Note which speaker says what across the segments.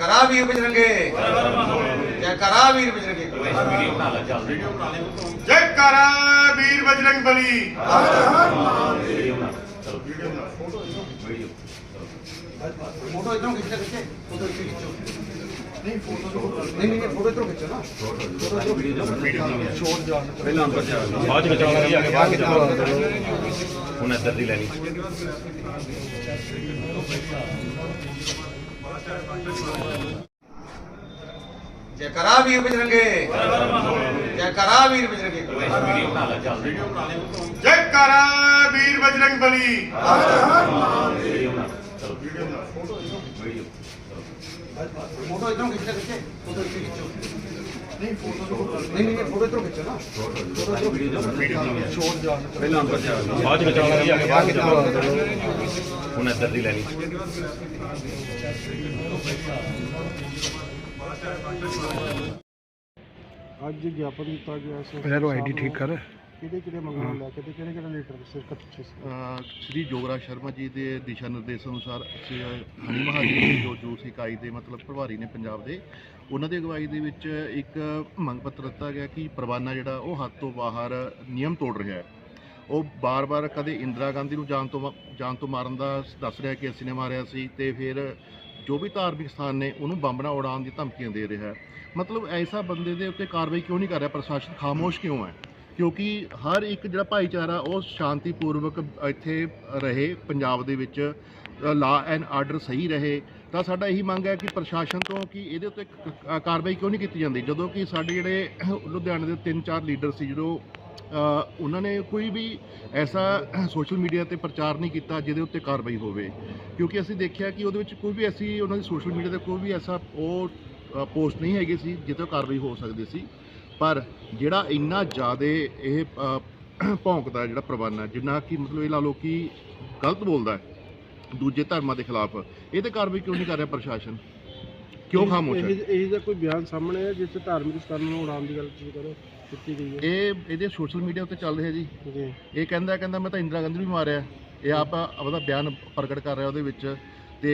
Speaker 1: ਕਰਾ ਵੀਰ ਬਜਰੰਗੇ। ਜੈ ਕਰਾ ਵੀਰ ਬਜਰੰਗੇ।
Speaker 2: ਜੈ ਕਰਾ ਵੀਰ ਬਜਰੰਗ ਬਲੀ।
Speaker 1: ਫੋਟੋ ਇਧਰੋਂ ਖਿੱਚ ਲੈ ਖਿੱਚੇ। ਫੋਟੋ ਇੱਥੇ ਖਿੱਚੋ। ਨਹੀਂ ਫੋਟੋ ਨਹੀਂ ਨਹੀਂ ਫੋਟੋ ਇਧਰੋਂ ਖਿੱਚੋ ਨਾ। ਫੋਟੋ ਇਧਰੋਂ
Speaker 3: ਪਹਿਲਾਂ ਅੰਦਰ ਜਾ। ਬਾਅਦ ਵਿੱਚ ਆਉਣਾ ਅੱਗੇ ਬਾਅਦ ਵਿੱਚ ਹੁਣ ਇੱਧਰ ਦੀ ਲੈਣੀ।
Speaker 1: ਜੈ ਕਰਾ ਵੀਰ ਬਜਰੰਗੇ। ਜੈ ਕਰਾ ਵੀਰ ਬਜਰੰਗੇ।
Speaker 2: ਜੈ ਕਰਾ ਵੀਰ ਬਜਰੰਗ ਬਲੀ।
Speaker 1: ਫੋਟੋ ਇਧਰੋਂ ਖਿੱਚ ਲੈ ਖਿੱਚੇ। ਫੋਟੋ ਇੱਥੇ ਖਿੱਚੋ। ਨਹੀਂ ਫੋਟੋ ਨਹੀਂ। ਨਹੀਂ ਫੋਟੋ ਇਧਰੋਂ ਖਿੱਚੋ ਨਾ। ਫੋਟੋ ਇਧਰੋਂ
Speaker 3: ਪਹਿਲਾਂ ਅੰਦਰ ਜਾ ਬਾਅਦ ਵਿੱਚ ਆਉਣਾ ਅੱਗੇ ਬਾਅਦ ਵਿੱਚ ਹੁਣ ਇੱਧਰ ਦੀ ਲੈਣੀ
Speaker 4: ਅੱਜ ਗਿਆਪਨ ਦਿੱਤਾ ਗਿਆ ਸੀ।
Speaker 5: ਪਹਿਲਾਂ ਆਈਡੀ ਠੀਕ ਕਰ।
Speaker 4: ਕਿਹੜੇ ਕਿਹੜੇ ਮੰਗਾਂ ਲੈ ਕੇ ਤੇ ਕਿਹੜੇ ਕਿਹੜੇ ਲੀਡਰ ਸਿਰਕਤ ਸੀ?
Speaker 6: ਸ਼੍ਰੀ ਜੋਗਰਾਜ ਸ਼ਰਮਾ ਜੀ ਦੇ ਦਿਸ਼ਾ ਨਿਰਦੇਸ਼ ਅਨੁਸਾਰ ਅਸੀਂ ਹਨੀ ਮਹਾਜਨ ਜੀ ਜੋ ਜੂਸ ਇਕਾਈ ਦੇ ਮਤਲਬ ਪ੍ਰਭਾਰੀ ਨੇ ਪੰਜਾਬ ਦੇ ਉਹਨਾਂ ਦੀ ਅਗਵਾਈ ਦੇ ਵਿੱਚ ਇੱਕ ਮੰਗ ਪੱਤਰ ਦਿੱਤਾ ਗਿਆ ਕਿ ਪਰਵਾਨਾ ਜਿਹੜਾ ਉਹ ਹੱਥ ਤੋਂ ਬਾਹਰ ਨਿਯਮ ਤੋੜ ਰਿਹਾ ਹੈ। ਉਹ ਬਾਰ-ਬਾਰ ਕਦੇ ਇੰਦਰਾ ਗਾਂਧੀ ਨੂੰ ਜਾਨ ਤੋਂ ਜਾਨ ਤੋਂ ਮਾਰਨ ਦਾ ਦੱਸ ਰਿਹਾ ਕਿ ਅਸੀਂ ਨੇ ਮਾਰਿਆ ਸੀ ਤੇ ਫਿਰ ਜੋ ਵੀ ਧਾਰਮਿਕ ਸਥਾਨ ਨੇ ਉਹਨੂੰ ਬੰਬ ਨਾਲ ਉਡਾਉਣ ਦੀ ਧਮਕੀਆਂ ਦੇ ਰਿਹਾ ਹੈ। ਮਤਲਬ ਐਸਾ ਬੰਦੇ ਦੇ ਉੱਤੇ ਕਾਰਵਾਈ ਕਿਉਂ ਨਹੀਂ ਕਰ ਰਿਹਾ? ਪ੍ਰਸ਼ਾਸਨ ਖਾਮੋਸ਼ ਕਿਉਂ ਹੈ? ਕਿਉਂਕਿ ਹਰ ਇੱਕ ਜਿਹੜਾ ਭਾਈਚਾਰਾ, ਉਹ ਸ਼ਾਂਤੀਪੂਰਵਕ ਇੱਥੇ ਰਹੇ, ਪੰਜਾਬ ਦੇ ਵਿੱਚ ਲਾ ਐਂਡ ਆਰਡਰ ਸਹੀ ਰਹੇ। ਤਾਂ ਸਾਡਾ ਇਹੀ ਮੰਗ ਹੈ ਕਿ ਪ੍ਰਸ਼ਾਸਨ ਤੋਂ ਕਿ ਇਹਦੇ ਉੱਤੇ ਕ- ਕਾਰਵਾਈ ਕਿਉਂ ਨਹੀਂ ਕੀਤੀ ਜਾਂਦੀ? ਜਦੋਂ ਕਿ ਸਾਡੇ ਜਿਹੜੇ ਲੁਧਿਆਣੇ ਦੇ ਤਿੰਨ ਚਾਰ ਲੀਡਰ ਸੀ, ਜਦੋਂ ਉਹਨਾਂ ਨੇ ਕੋਈ ਵੀ ਐਸਾ ਸੋਸ਼ਲ ਮੀਡੀਆ ਤੇ ਪ੍ਰਚਾਰ ਨਹੀਂ ਕੀਤਾ ਜਿਹਦੇ ਉੱਤੇ ਕਾਰਵਾਈ ਹੋਵੇ। ਕਿਉਂਕਿ ਅਸੀਂ ਦੇਖਿਆ ਕਿ ਉਹਦੇ ਵਿੱਚ ਕੋਈ ਵੀ ਐਸੀ, ਉਹਨਾਂ ਦੀ ਸੋਸ਼ਲ ਮੀਡੀਆ ਤੇ ਕੋਈ ਵੀ ਐਸਾ ਉਹ ਪੋਸਟ ਨਹੀਂ ਹੈਗੀ ਸੀ ਜਿੱਤੇ ਕਾਰਵਾਈ ਹੋ ਸਕਦੀ ਸੀ। ਪਰ ਜਿਹੜਾ ਇੰਨਾ ਜ਼ਿਆਦਾ ਇਹ ਭੌਂਕਦਾ ਜਿਹੜਾ ਪ੍ਰਵਾਨਾ ਜਿੰਨਾ ਕਿ ਮਤਲਬ ਇਹ ਲਾ ਲਓ ਕਿ ਗਲਤ ਬੋਲਦਾ ਹੈ ਦੂਜੇ ਧਰਮਾਂ ਦੇ ਖਿਲਾਫ ਇਹ ਤੇ ਕਾਰਵਾਈ ਕਿਉਂ ਨਹੀਂ ਕਰ ਰਿਹਾ ਪ੍ਰਸ਼ਾਸਨ? ਕਿਉਂ ਖਾਮੋਸ਼ ਹੈ?
Speaker 4: ਇਹ ਦਾ ਕੋਈ ਬਿਆਨ ਸਾਹਮਣੇ ਹੈ ਜਿਸ ਧਾਰਮਿਕ ਸਥਾਨਾਂ ਨੂੰ ਉਡਾਉਣ ਦੀ ਗੱਲ ਕਰੋ ਕੀਤੀ ਗਈ ਹੈ।
Speaker 6: ਇਹ ਇਹਦੇ ਸੋਸ਼ਲ ਮੀਡੀਆ ਉੱਤੇ ਚੱਲ ਰਿਹਾ ਜੀ। ਇਹ ਕਹਿੰਦਾ ਕਹਿੰਦਾ ਮੈਂ ਤਾਂ ਇੰਦਰਾ ਗਾਂਧੀ ਨੂੰ ਵੀ ਮਾਰਿਆ। ਇਹ ਆਪ ਆਪਦਾ ਬਿਆਨ ਪ੍ਰਗਟ ਕਰ ਰਿਹਾ ਉਹਦੇ ਵਿੱਚ। ਤੇ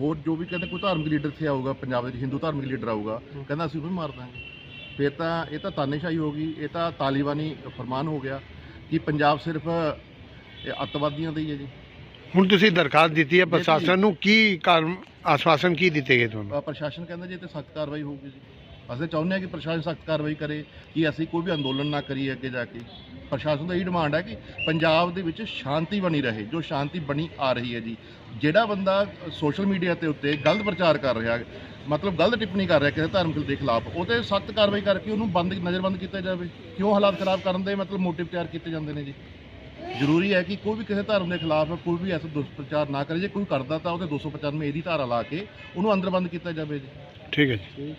Speaker 6: ਹੋਰ ਜੋ ਵੀ ਕਹਿੰਦੇ ਕੋਈ ਧਾਰਮਿਕ ਲੀਡਰ ਇੱਥੇ ਆਊਗਾ ਪੰਜਾਬ ਦੇ ਹਿੰਦੂ ਧਾਰਮਿਕ ਲੀਡਰ ਆਊਗਾ ਕਹਿੰਦਾ ਅਸੀਂ ਉਹਨੂੰ ਵੀ ਮਾਰ ਦਾਂਗੇ। ਫਿਰ ਤਾਂ ਇਹ ਤਾਂ ਤਾਨੇਸ਼ਾਹੀ ਹੋ ਗਈ ਇਹ ਤਾਂ ਤਾਲੀਬਾਨੀ ਫਰਮਾਨ ਹੋ ਗਿਆ ਕਿ ਪੰਜਾਬ ਸਿਰਫ ਇਹ ਅੱਤਵਾਦੀਆਂ ਦਾ ਹੀ ਹੈ ਜੀ।
Speaker 5: ਹੁਣ ਤੁਸੀਂ ਦਰਖਾਸਤ ਦਿੱਤੀ ਹੈ ਪ੍ਰਸ਼ਾਸਨ ਨੂੰ ਕੀ ਕਾਰਨ ਆਸ਼ਵਾਸਨ ਕੀ ਦਿੱਤੇ ਗਏ ਤੁਹਾਨੂੰ?
Speaker 6: ਅ, ਪ੍ਰਸ਼ਾਸਨ ਕਹਿੰਦਾ ਜੀ ਇਹ ਤੇ ਸਖਤ ਕਾਰਵਾਈ ਹੋਊਗੀ ਜੀ। ਅਸੀਂ ਚਾਹੁੰਦੇ ਹਾਂ ਕਿ ਪ੍ਰਸ਼ਾਸਨ ਸਖਤ ਕਾਰਵਾਈ ਕਰੇ ਕਿ ਅਸੀਂ ਕੋਈ ਵੀ ਅੰਦੋਲਨ ਨਾ ਕਰੀਏ ਅੱਗੇ ਜਾ ਕੇ। ਪ੍ਰਸ਼ਾਸਨ ਦਾ ਇਹ ਡਿਮਾਂਡ ਹੈ ਕਿ ਪੰਜਾਬ ਦੇ ਵਿੱਚ ਸ਼ਾਂਤੀ ਬਣੀ ਰਹੇ ਜੋ ਸ਼ਾਂਤੀ ਬਣੀ ਆ ਰਹੀ ਹੈ ਜੀ। ਜਿਹੜਾ ਬੰਦਾ ਸੋਸ਼ਲ ਮੀਡੀਆ ਤੇ ਉੱਤੇ ਗਲਤ ਪ੍ਰਚਾਰ ਕਰ ਰਿਹਾ ਮਤਲਬ ਗਲਤ ਟਿੱਪਣੀ ਕਰ ਰਿਹਾ ਕਿਸੇ ਧਰਮਿਕ ਦੇ ਖਿਲਾਫ ਉਹ ਤੇ ਸਖਤ ਕਾਰਵਾਈ ਕਰਕੇ ਉਹਨੂੰ ਬੰਦ ਨਜ਼ਰਬੰਦ ਕੀਤਾ ਜਾਵੇ। ਕਿਉਂ ਹਾਲਾਤ ਖਰਾਬ ਕਰਨ ਦੇ ਮਤਲਬ ਮੋਟਿਵ ਤਿਆਰ ਕੀਤੇ ਜਾਂਦੇ ਨੇ ਜੀ? ਜ਼ਰੂਰੀ ਹੈ ਕਿ ਕੋਈ ਵੀ ਕਿਸੇ ਧਰਮ ਦੇ ਖਿਲਾਫ ਕੋਈ ਵੀ ਐਸਾ ਦੁਸ਼ਪ੍ਰਚਾਰ ਨਾ ਕਰੇ। ਜੇ ਕੋਈ ਕਰਦਾ ਤਾਂ ਉਹਦੇ 295 ਇਹਦੀ ਧਾਰਾ ਲਾ ਕੇ ਉਹਨੂੰ ਅੰਦਰ ਬੰਦ ਕੀਤਾ ਜਾਵੇ ਜੀ।
Speaker 5: ਠੀਕ ਹੈ ਜੀ।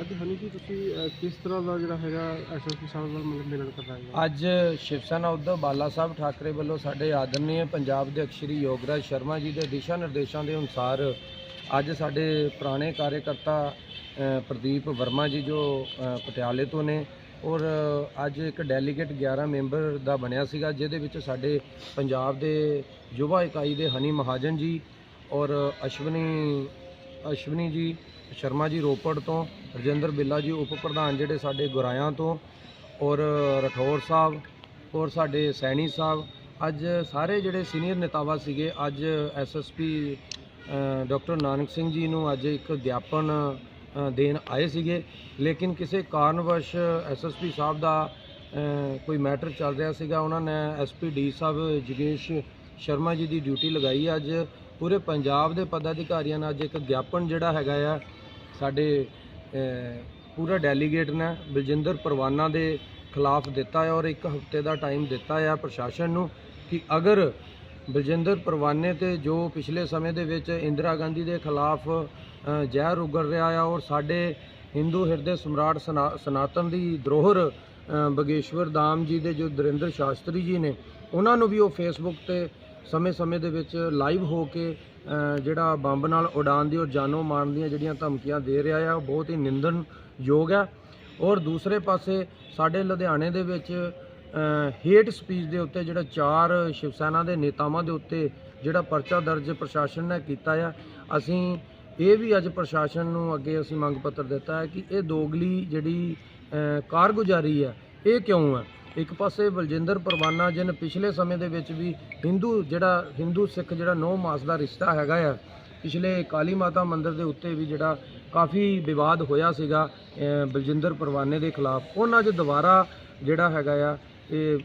Speaker 4: ਅੱਜ ਹਨੀ ਜੀ, ਤੁਸੀਂ ਕਿਸ ਤਰ੍ਹਾਂ ਦਾ ਜਿਹੜਾ ਹੈਗਾ ਐਸਐਸਪੀ ਸਾਹਿਬ ਨਾਲ ਮਿਲ- ਮਿਲਣ ਕਰਾਇਆ
Speaker 7: ਅੱਜ ਸ਼ਿਵ ਸੈਨਾ ਉਧਵ ਬਾਲਾ ਸਾਹਿਬ ਠਾਕਰੇ ਵੱਲੋਂ ਸਾਡੇ ਆਦਰਨੀਏ ਪੰਜਾਬ ਦੇ ਅਕਸ਼ਰੀ ਯੋਗਰਾਜ ਸ਼ਰਮਾ ਜੀ ਦੇ ਦਿਸ਼ਾ ਨਿਰਦੇਸ਼ਾਂ ਦੇ ਅਨੁਸਾਰ ਅੱਜ ਸਾਡੇ ਪੁਰਾਣੇ ਕਾਰਜਕਰਤਾ ਪ੍ਰਦੀਪ ਵਰਮਾ ਜੀ ਜੋ ਪਟਿਆਲੇ ਤੋਂ ਨੇ ਔਰ ਅੱਜ ਇੱਕ ਡੈਲੀਗੇਟ 11 ਮੈਂਬਰ ਦਾ ਬਣਿਆ ਸੀਗਾ, ਜਿਹਦੇ ਵਿੱਚ ਸਾਡੇ ਪੰਜਾਬ ਦੇ ਯੁਵਾ ਇਕਾਈ ਦੇ ਹਨੀ ਮਹਾਜਨ ਜੀ ਔਰ ਅਸ਼ਵਨੀ ਅਸ਼ਵਨੀ ਜੀ ਸ਼ਰਮਾ ਜੀ ਰੋਪੜ ਤੋਂ ਰਜਿੰਦਰ ਬਿੱਲਾ ਜੀ, ਉਪ ਪ੍ਰਧਾਨ ਜਿਹੜੇ ਸਾਡੇ ਗੁਰਾਇਆਂ ਤੋਂ ਔਰ ਰਠੌਰ ਸਾਹਿਬ ਔਰ ਸਾਡੇ ਸੈਣੀ ਸਾਹਿਬ, ਅੱਜ ਸਾਰੇ ਜਿਹੜੇ ਸੀਨੀਅਰ ਨੇਤਾਵਾ ਸੀਗੇ, ਅੱਜ ਐਸਐਸਪੀ ਡਾਕਟਰ ਨਾਨਕ ਸਿੰਘ ਜੀ ਨੂੰ ਅੱਜ ਇੱਕ ਗਿਆਪਨ ਦੇਣ ਆਏ ਸੀਗੇ। ਲੇਕਿਨ ਕਿਸੇ ਕਾਰਨਵਸ਼ ਐਸਐਸਪੀ ਸਾਹਿਬ ਦਾ ਕੋਈ ਮੈਟਰ ਚੱਲ ਰਿਹਾ ਸੀਗਾ। ਉਹਨਾਂ ਨੇ ਐਸਪੀ ਡੀ ਸਾਹਿਬ ਜਗੇਸ਼ ਸ਼ਰਮਾ ਜੀ ਦੀ ਡਿਊਟੀ ਲਗਾਈ ਅੱਜ। ਪੂਰੇ ਪੰਜਾਬ ਦੇ ਪਦਾਧਿਕਾਰੀਆਂ ਨੇ ਅੱਜ ਇੱਕ ਗਿਆਪਨ ਜਿਹੜਾ ਹੈਗਾ ਆ, ਸਾਡੇ ਪੂਰਾ ਡੈਲੀਗੇਟ ਨੇ ਬਲਜਿੰਦਰ ਪਰਵਾਨਾ ਦੇ ਖਿਲਾਫ ਦਿੱਤਾ ਹੈ ਔਰ ਇੱਕ ਹਫ਼ਤੇ ਦਾ ਟਾਈਮ ਦਿੱਤਾ ਹੈ ਪ੍ਰਸ਼ਾਸਨ ਨੂੰ ਕਿ ਅਗਰ ਬਲਜਿੰਦਰ ਪਰਵਾਨੇ ਤੇ ਜੋ ਪਿਛਲੇ ਸਮੇਂ ਦੇ ਵਿੱਚ ਇੰਦਰਾ ਗਾਂਧੀ ਦੇ ਖਿਲਾਫ ਜ਼ਹਿਰ ਉਗਲ ਰਿਹਾ ਆ ਔਰ ਸਾਡੇ ਹਿੰਦੂ ਹਿਰਦੇ ਸਮਰਾਟ ਸਨਾ- ਸਨਾਤਨ ਦੀ ਧਰੋਹਰ ਬਗੇਸ਼ਵਰ ਧਾਮ ਜੀ ਦੇ ਜੋ ਦਰਿੰਦਰ ਸ਼ਾਸਤਰੀ ਜੀ ਨੇ, ਉਹਨਾਂ ਨੂੰ ਵੀ ਉਹ ਫੇਸਬੁੱਕ ਤੇ ਸਮੇਂ-ਸਮੇਂ ਦੇ ਵਿੱਚ ਲਾਈਵ ਹੋ ਕੇ ਜਿਹੜਾ ਬੰਬ ਨਾਲ ਉਡਾਣ ਦੀ ਔਰ ਜਾਨੋਂ ਮਾਰਨ ਦੀਆਂ ਜਿਹੜੀਆਂ ਧਮਕੀਆਂ ਦੇ ਰਿਹਾ ਆ, ਉਹ ਬਹੁਤ ਹੀ ਨਿੰਦਣਯੋਗ ਆ। ਔਰ ਦੂਸਰੇ ਪਾਸੇ ਸਾਡੇ ਲੁਧਿਆਣੇ ਦੇ ਵਿੱਚ ਹੇਟ ਸਪੀਚ ਦੇ ਉੱਤੇ ਜਿਹੜਾ ਚਾਰ ਸ਼ਿਵ ਸੈਨਾ ਦੇ ਨੇਤਾਵਾਂ ਦੇ ਉੱਤੇ ਜਿਹੜਾ ਪਰਚਾ ਦਰਜ ਪ੍ਰਸ਼ਾਸਨ ਨੇ ਕੀਤਾ ਆ, ਅਸੀਂ ਇਹ ਵੀ ਅੱਜ ਪ੍ਰਸ਼ਾਸਨ ਨੂੰ ਅੱਗੇ ਅਸੀਂ ਮੰਗ ਪੱਤਰ ਦਿੱਤਾ ਹੈ ਕਿ ਇਹ ਦੋਗਲੀ ਜਿਹੜੀ ਕਾਰਗੁਜ਼ਾਰੀ ਹੈ ਇਹ ਕਿਉਂ ਹੈ ਇੱਕ ਪਾਸੇ ਬਲਜਿੰਦਰ ਪਰਵਾਨਾ, ਜਿਨ ਪਿਛਲੇ ਸਮੇਂ ਦੇ ਵਿੱਚ ਵੀ ਹਿੰਦੂ ਜਿਹੜਾ, ਹਿੰਦੂ ਸਿੱਖ ਜਿਹੜਾ ਨੌ ਮਾਸ ਦਾ ਰਿਸ਼ਤਾ ਹੈਗਾ ਆ, ਪਿਛਲੇ ਕਾਲੀ ਮਾਤਾ ਮੰਦਿਰ ਦੇ ਉੱਤੇ ਵੀ ਜਿਹੜਾ ਕਾਫੀ ਵਿਵਾਦ ਹੋਇਆ ਸੀਗਾ ਬਲਜਿੰਦਰ ਪਰਵਾਨੇ ਦੇ ਖਿਲਾਫ। ਉਹਨਾਂ 'ਚ ਦੁਬਾਰਾ ਜਿਹੜਾ ਹੈਗਾ ਆ, ਇਹ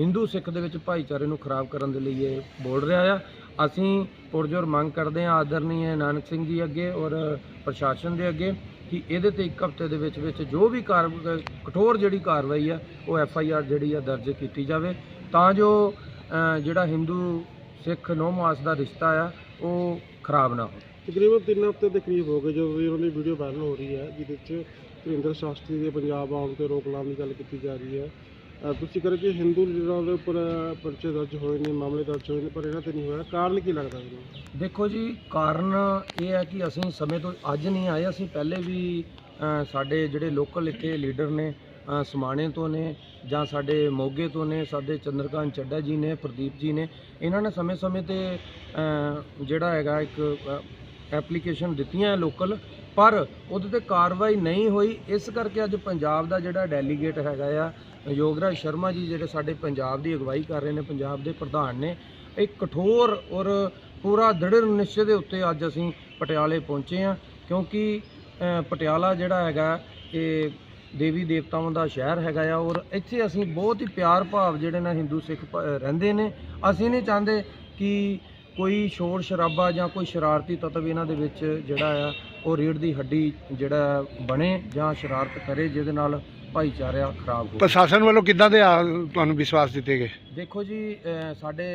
Speaker 7: ਹਿੰਦੂ ਸਿੱਖ ਦੇ ਵਿੱਚ ਭਾਈਚਾਰੇ ਨੂੰ ਖਰਾਬ ਕਰਨ ਦੇ ਲਈ ਇਹ ਬੋਲ ਰਿਹਾ ਆ। ਅਸੀਂ ਪੁਰਜੋਰ ਮੰਗ ਕਰਦੇ ਹਾਂ ਆਦਰਨੀय ਨਾਨਕ ਸਿੰਘ ਜੀ ਅੱਗੇ ਔਰ ਪ੍ਰਸ਼ਾਸਨ ਦੇ ਅੱਗੇ। ਕਿ ਇਹਦੇ ਤੇ ਇੱਕ ਹਫ਼ਤੇ ਦੇ ਵਿੱਚ ਵਿੱਚ ਜੋ ਵੀ ਕਾਰ, ਕਠੋਰ ਜਿਹੜੀ ਕਾਰਵਾਈ ਆ, ਉਹ ਐਫ ਆਈ ਆਰ ਜਿਹੜੀ ਆ ਦਰਜ ਕੀਤੀ ਜਾਵੇ। ਤਾਂ ਜੋ ਜਿਹੜਾ ਹਿੰਦੂ ਸਿੱਖ ਨੌ ਮਾਸ ਦਾ ਰਿਸ਼ਤਾ ਆ, ਉਹ ਖਰਾਬ ਨਾ ਹੋਵੇ।
Speaker 4: ਤਕਰੀਬਨ 3 ਹਫ਼ਤੇ ਦੇ ਕਰੀਬ ਹੋ ਗਏ, ਜਦੋਂ ਦੀ ਉਹਨਾਂ ਦੀ ਵੀਡੀਓ ਵਾਇਰਲ ਹੋ ਰਹੀ ਹੈ, ਜਿਹਦੇ ਵਿੱਚ ਧਿਰਿੰਦਰ ਸ਼ਾਸਤਰੀ ਦੇ ਪੰਜਾਬ ਆਉਣ ਤੇ ਰੋਕ ਲਾਉਣ ਦੀ ਗੱਲ ਕੀਤੀ ਜਾ ਰਹੀ ਹੈ। ਤੁਸੀਂ ਕਰੋ ਕਿ ਹਿੰਦੂ ਲੀਡਰਾਂ ਦੇ ਉੱਪਰ ਪਰਚੇ ਦਰਜ ਹੋਏ ਨੇ, ਮਾਮਲੇ ਦਰਜ ਹੋਏ ਨੇ, ਪਰ ਇਹਨਾਂ ਤੇ ਨਹੀਂ ਹੋਇਆ। ਕਾਰਨ ਕੀ ਲੱਗਦਾ ਤੁਹਾਨੂੰ
Speaker 7: ਦੇਖੋ ਜੀ, ਕਾਰਨ ਇਹ ਹੈ ਕਿ ਅਸੀਂ ਸਮੇਂ ਤੋਂ ਅੱਜ ਨਹੀਂ ਆਏ। ਅਸੀਂ ਪਹਿਲੇ ਵੀ ਸਾਡੇ ਜਿਹੜੇ ਲੋਕਲ ਇੱਥੇ ਲੀਡਰ ਨੇ ਸਮਾਣੇ ਤੋਂ ਨੇ, ਜਾਂ ਸਾਡੇ ਮੋਗੇ ਤੋਂ ਨੇ, ਸਾਡੇ ਚੰਦਰਕਾਂਤ ਚੱਡਾ ਜੀ ਨੇ, ਪ੍ਰਦੀਪ ਜੀ ਨੇ, ਇਹਨਾਂ ਨੇ ਸਮੇਂ-ਸਮੇਂ ਤੇ ਜਿਹੜਾ ਹੈਗਾ ਇੱਕ ਐਪਲੀਕੇਸ਼ਨ ਦਿੱਤੀਆਂ ਲੋਕਲ। ਪਰ ਉਹਦੇ ਤੇ ਕਾਰਵਾਈ ਨਹੀਂ ਹੋਈ। ਇਸ ਕਰਕੇ ਅੱਜ ਪੰਜਾਬ ਦਾ ਜਿਹੜਾ ਡੈਲੀਗੇਟ ਹੈਗਾ ਆ, ਯੋਗਰਾਜ ਸ਼ਰਮਾ ਜੀ ਜਿਹੜੇ ਸਾਡੇ ਪੰਜਾਬ ਦੀ ਅਗਵਾਈ ਕਰ ਰਹੇ ਨੇ, ਪੰਜਾਬ ਦੇ ਪ੍ਰਧਾਨ ਨੇ ਇੱਕ ਕਠੋਰ ਔਰ ਪੂਰਾ ਦ੍ਰਿੜ ਨਿਸ਼ਚੇ ਦੇ ਉੱਤੇ ਅੱਜ ਅਸੀਂ ਪਟਿਆਲੇ ਪਹੁੰਚੇ ਹਾਂ, ਕਿਉਂਕਿ ਪਟਿਆਲਾ ਜਿਹੜਾ ਹੈਗਾ, ਇਹ ਦੇਵੀ ਦੇਵਤਾਵਾਂ ਦਾ ਸ਼ਹਿਰ ਹੈਗਾ ਆ ਔਰ ਇੱਥੇ ਅਸੀਂ ਬਹੁਤ ਹੀ ਪਿਆਰ ਭਾਵ ਜਿਹੜੇ ਨਾ ਹਿੰਦੂ ਸਿੱਖ ਭ- ਰਹਿੰਦੇ ਨੇ। ਅਸੀਂ ਨਹੀਂ ਚਾਹੁੰਦੇ ਕਿ ਕੋਈ ਸ਼ੋਰ ਸ਼ਰਾਬਾ ਜਾਂ ਕੋਈ ਸ਼ਰਾਰਤੀ ਤੱਤਵ ਇਹਨਾਂ ਦੇ ਵਿੱਚ ਜਿਹੜਾ ਆ ਉਹ ਰੀੜ ਦੀ ਹੱਡੀ ਜਿਹੜਾ ਬਣੇ ਜਾਂ ਸ਼ਰਾਰਤ ਕਰੇ ਜਿਹਦੇ ਨਾਲ ਭਾਈਚਾਰਾ ਖਰਾਬ ਹੋਵੇ।
Speaker 5: ਪ੍ਰਸ਼ਾਸਨ ਵੱਲੋਂ ਕਿੱਦਾਂ ਦੇ ਆ- ਤੁਹਾਨੂੰ ਵਿਸ਼ਵਾਸ ਦਿੱਤੇ ਗਏ?
Speaker 7: ਦੇਖੋ ਜੀ ਅਹ ਸਾਡੇ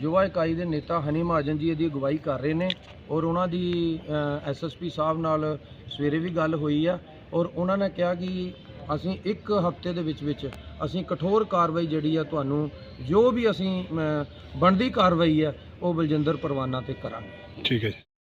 Speaker 7: ਯੁਵਾ ਇਕਾਈ ਦੇ ਨੇਤਾ ਹਨੀ ਮਹਾਜਨ ਜੀ ਇਹਦੀ ਅਗਵਾਈ ਕਰ ਰਹੇ ਨੇ ਔਰ ਉਹਨਾਂ ਦੀ ਐਸਐਸਪੀ ਸਾਹਿਬ ਨਾਲ ਸਵੇਰੇ ਵੀ ਗੱਲ ਹੋਈ ਆ ਔਰ ਉਹਨਾਂ ਨੇ ਕਿਹਾ ਕਿ ਅਸੀਂ ਇੱਕ ਹਫ਼ਤੇ ਦੇ ਵਿੱਚ ਵਿੱਚ ਅਸੀਂ ਕਠੋਰ ਕਾਰਵਾਈ ਜਿਹੜੀ ਆ ਤੁਹਾਨੂੰ ਜੋ ਵੀ ਅਸੀਂ ਬਣਦੀ ਕਾਰਵਾਈ ਆ ਉਹ ਬਲਜਿੰਦਰ ਪਰਵਾਨਾ ਤੇ ਕਰਾਂਗੇ।
Speaker 5: ਠੀਕ ਹੈ ਜੀ।